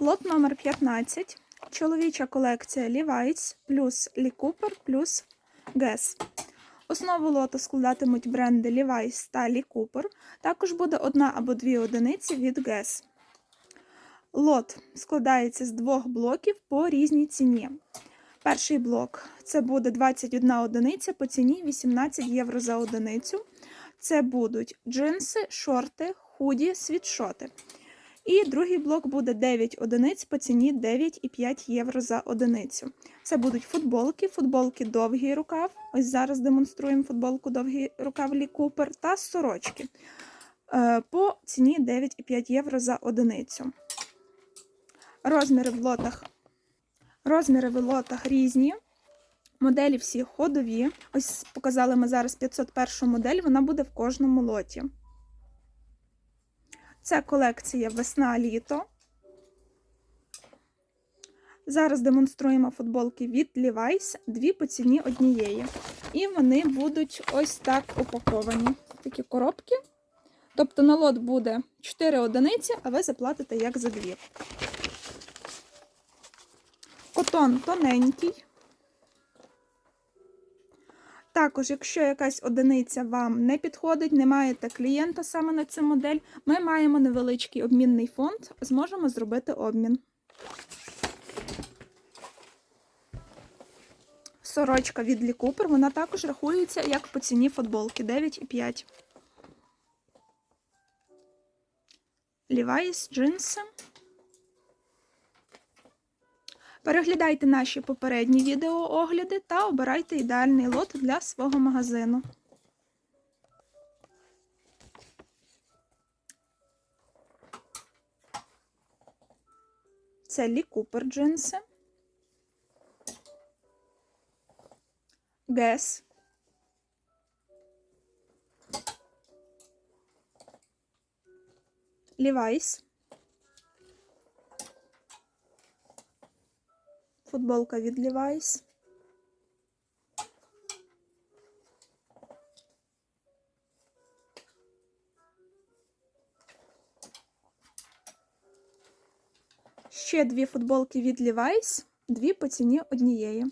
Лот номер 15. Чоловіча колекція Levi's плюс Lee Cooper плюс Guess. Основу лоту складатимуть бренди Levi's та Lee Cooper. Також буде одна або дві одиниці від Guess. Лот складається з двох блоків по різній ціні. Перший блок це буде 21 одиниця по ціні 18 євро за одиницю. Це будуть джинси, шорти, худі, світшоти. І другий блок буде 9 одиниць по ціні 9,5 євро за одиницю. Це будуть футболки, футболки довгий рукав. Ось зараз демонструємо футболку довгий рукав Лі Купер та сорочки е, по ціні 9,5 євро за одиницю. Розміри в лотах. Розміри в лотах різні. Моделі всі ходові. Ось показали ми зараз 501 модель, вона буде в кожному лоті. Це колекція весна-літо. Зараз демонструємо футболки від Levi's, дві по ціні однієї. І вони будуть ось так упаковані. Такі коробки. Тобто на лот буде 4 одиниці, а ви заплатите як за дві. Котон тоненький. Також, якщо якась одиниця вам не підходить, не маєте клієнта саме на цю модель, ми маємо невеличкий обмінний фонд, зможемо зробити обмін. Сорочка від Лі Купер, вона також рахується як по ціні футболки 9,5. Levi's джинси. Переглядайте наші попередні відеоогляди та обирайте ідеальний лот для свого магазину. Це Лі Купер джинси. Гес. Levi's. Футболка від Levi's. Ще дві футболки від Levi's, дві по ціні однієї.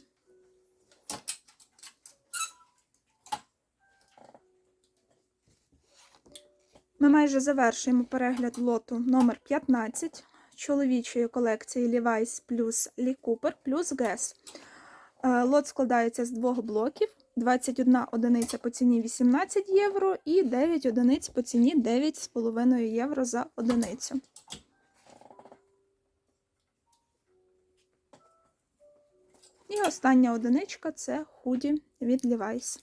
Ми майже завершуємо перегляд лоту номер 15 чоловічої колекції Levi's плюс Lee Cooper плюс. Е, Лот складається з двох блоків: 21 одиниця по ціні 18 євро і 9 одиниць по ціні 9,5 євро за одиницю. І остання одиничка це худі від Levi's.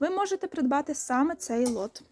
Ви можете придбати саме цей лот.